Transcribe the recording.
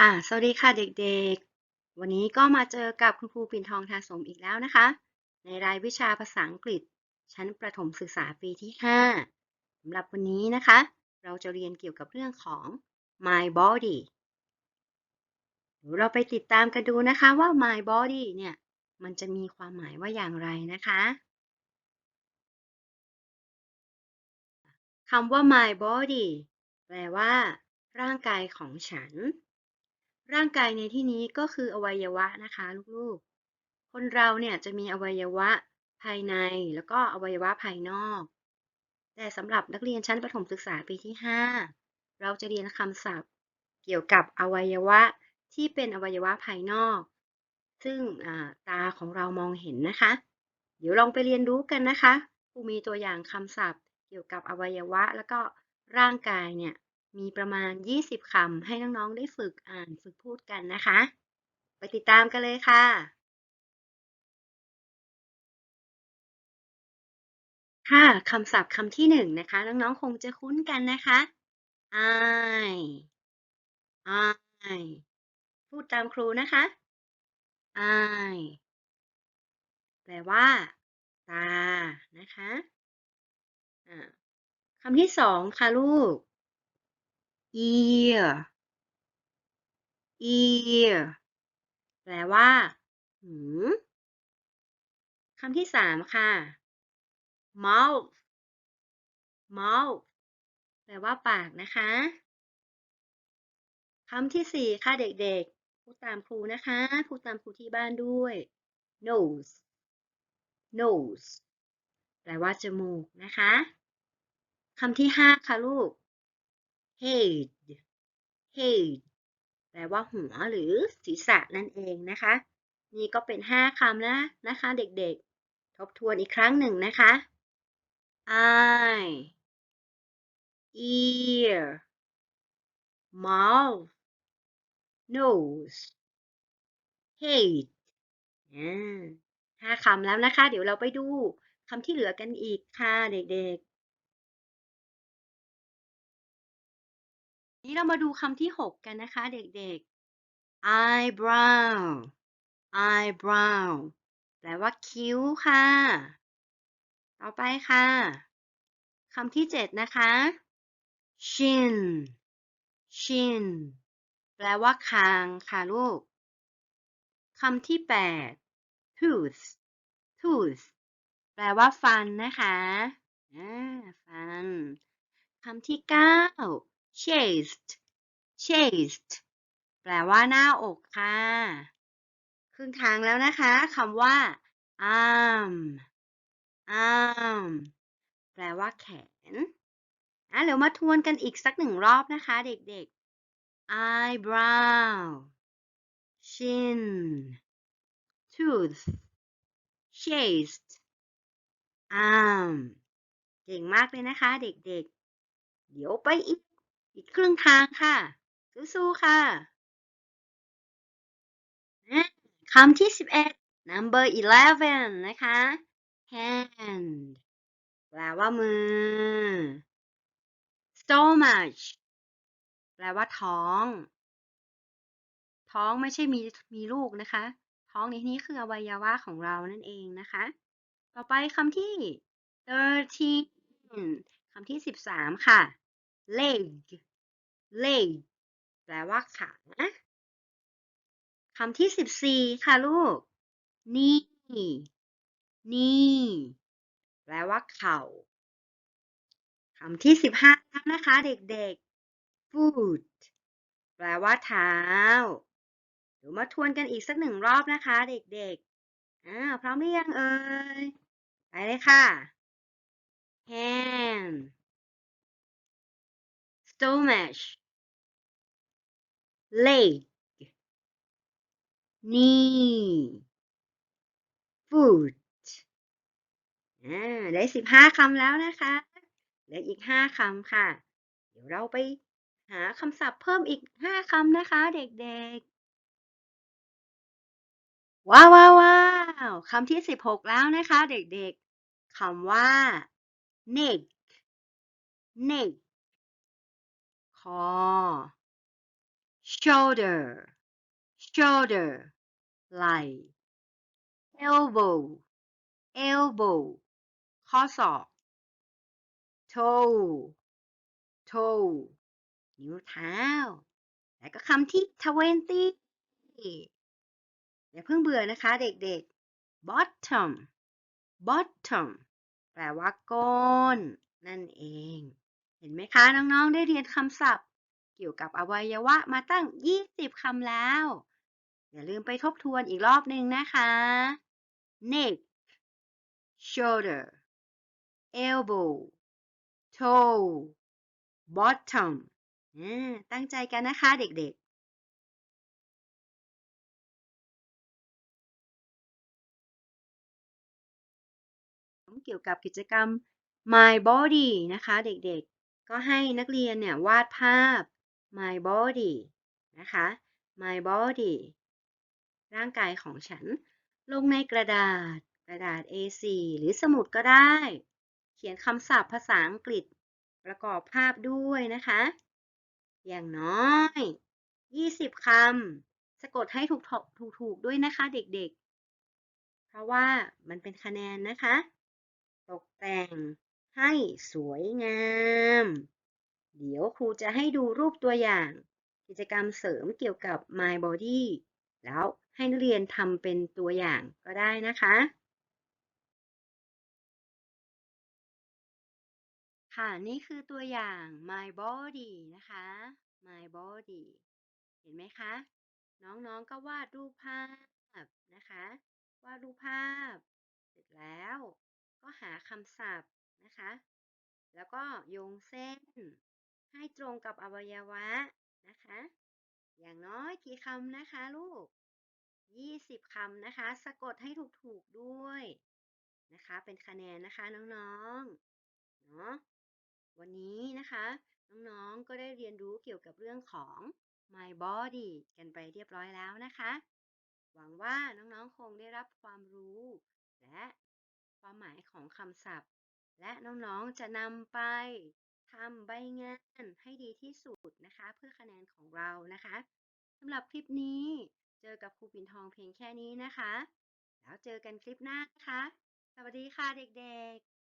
ค่ะ สวัสดีค่ะเด็กๆ วันนี้ก็มาเจอกับคุณครูปิ่นทองทาสมอีกแล้วนะคะ ในรายวิชาภาษาอังกฤษ ชั้นประถมศึกษาปีที่ 5สำหรับวันนี้นะคะ เราจะเรียนเกี่ยวกับเรื่องของ my body เดี๋ยวเราไปติดตามกันดูนะคะว่า my body เนี่ย มันจะมีความหมายว่าอย่างไรนะคะคำว่า my body แปลว่า ร่างกายของฉัน ร่างกายในที่นี้ก็คืออวัยวะนะคะลูกๆ คนเราเนี่ยจะมีอวัยวะภายในแล้วก็อวัยวะภายนอก แต่สำหรับนักเรียนชั้นประถมศึกษาปีที่ 5 เราจะเรียนคำศัพท์ เกี่ยวกับอวัยวะที่เป็นอวัยวะภายนอก ซึ่งตาของเรามองเห็นนะคะ เดี๋ยวลองไปเรียนรู้กันนะคะครูมีตัวอย่างคำศัพท์ เกี่ยวกับอวัยวะแล้วก็ร่างกายเนี่ย มีประมาณ 20 คำให้น้องๆได้ฝึกอ่านฝึกพูดกันนะคะ ไปติดตามกันเลยค่ะ ค่ะคำศัพท์คำที่หนึ่งนะคะ น้องๆ คงจะคุ้นกันนะคะ I I พูดตามครูนะคะ I แปลว่า ตา นะคะคำที่สองค่ะลูก ear ear แปลว่า หูคำที่สามค่ะ mouth mouth แปลว่าปากนะคะคำที่สี่ค่ะเด็กๆ พูดตามครูนะคะพูดตามครูที่บ้านด้วย nose nose แปลว่าจมูกนะคะคำที่ห้าค่ะลูก head head แปลว่าหัวหรือศีรษะนั่นเองนะคะ นี่ก็เป็นห้าคำนะนะคะ เด็กๆ ทบทวนอีกครั้งหนึ่งนะคะ eye ear mouth nose head ห้าคำแล้วนะคะ เดี๋ยวเราไปดูคำที่เหลือกันอีกค่ะเด็กๆ นี้เรามาดูคำที่ 6 กันนะคะเด็กๆ eyebrow eyebrow แปลว่าคิ้วค่ะ ต่อไปค่ะคำที่ 7 นะคะ chin chin แปลว่าคางค่ะลูกคำที่ 8 tooth tooth แปลว่าฟันนะคะ ฟัน คำที่ 9 chest chest แปลว่าหน้าอกค่ะ ครึ่งทางแล้วนะคะคำว่า arm arm แปลว่าแขนอะเดี๋ยวมาทวนกันอีกสักหนึ่งรอบนะคะ เด็กๆ eyebrow chin tooth chest arm เก่งมากเลยนะคะ เด็กๆ เดี๋ยวไปอีก อีกครึ่งทางค่ะ สู้ๆค่ะคำที่ 11 number 11 นะคะ hand แปลว่ามือ stomach แปลว่าท้อง ท้องไม่ใช่มีมีลูกนะคะ ท้องในนี้คืออวัยวะของเรานั่นเองนะคะ ต่อไปคำที่13คำที่ 13 ค่ะ leg leg แปลว่าขาคำที่สิบสี่ค่ะลูก นี่นี่แปลว่าเข่าคำที่สิบห้านะคะเด็กๆ foot แปลว่าเท้า เดี๋ยวมาทวนกันอีกสักหนึ่งรอบนะคะ เด็กๆอ่าพร้อมหรือยังเอ่ย ไปเลยค่ะ hand stomach leg knee foot อ่าได้สิบห้าคำแล้วนะคะเหลืออีกห้าคำค่ะ เดี๋ยวเราไปหาคำศัพท์เพิ่มอีกห้าคำนะคะ เด็กๆ ว้าวว้าวว้าวคำที่สิบหกแล้วนะคะ เด็กๆคำว่า neck neck คอ shoulder shoulder ไหล่ elbow elbow ข้อศอก toe toe นิ้วเท้า และก็คำที่ twenty อย่าเพิ่งเบื่อนะคะเด็กๆ bottom bottom แปลว่าก้นนั่นเอง เห็นไหมคะ น้องๆ ได้เรียนคำศัพท์ เกี่ยวกับอวัยวะมาตั้ง 20 คำแล้ว อย่าลืมไปทบทวนอีกรอบหนึ่งนะคะ neck shoulder elbow toe bottom ตั้งใจกันนะคะเด็กๆเกี่ยวกับกิจกรรม My Body นะคะ เด็กๆ ก็ให้นักเรียนเนี่ยวาดภาพ My Body นะคะ My Body ร่างกายของฉัน ลงในกระดาษ กระดาษ A4 หรือสมุดก็ได้ เขียนคำศัพท์ภาษาอังกฤษ ประกอบภาพด้วยนะคะ อย่างน้อย 20 คำ สะกดให้ถูกถูกถูกด้วยนะคะเด็กๆ เพราะว่ามันเป็นคะแนนนะคะ ตกแต่ง ให้สวยงาม เดี๋ยวครูจะให้ดูรูปตัวอย่าง กิจกรรมเสริมเกี่ยวกับ My Body แล้วให้นักเรียนทำเป็นตัวอย่างก็ได้นะคะ ค่ะ นี่คือตัวอย่าง My Body นะคะ My Body เห็นไหมคะ น้องๆก็วาดรูปภาพนะคะ วาดรูปภาพ เสร็จแล้ว ก็หาคำศัพท์ นะคะ แล้วก็โยงเส้นให้ตรงกับอวัยวะนะคะ อย่างน้อยกี่คำนะคะลูก 20 คำนะคะ สะกดให้ถูกๆด้วยนะคะ เป็นคะแนนนะคะน้องๆ เนาะวันนี้นะคะ น้องๆ ก็ได้เรียนรู้เกี่ยวกับเรื่องของ My Body กันไปเรียบร้อยแล้วนะคะ หวังว่าน้องๆ คงได้รับความรู้ และความหมายของคำศัพท์ และน้องๆจะนำไปทำใบงานให้ดีที่สุดนะคะ เพื่อคะแนนของเรานะคะสำหรับคลิปนี้เจอกับครูปิ่นทองเพียงแค่นี้นะคะ แล้วเจอกันคลิปหน้านะคะ สวัสดีค่ะเด็กๆ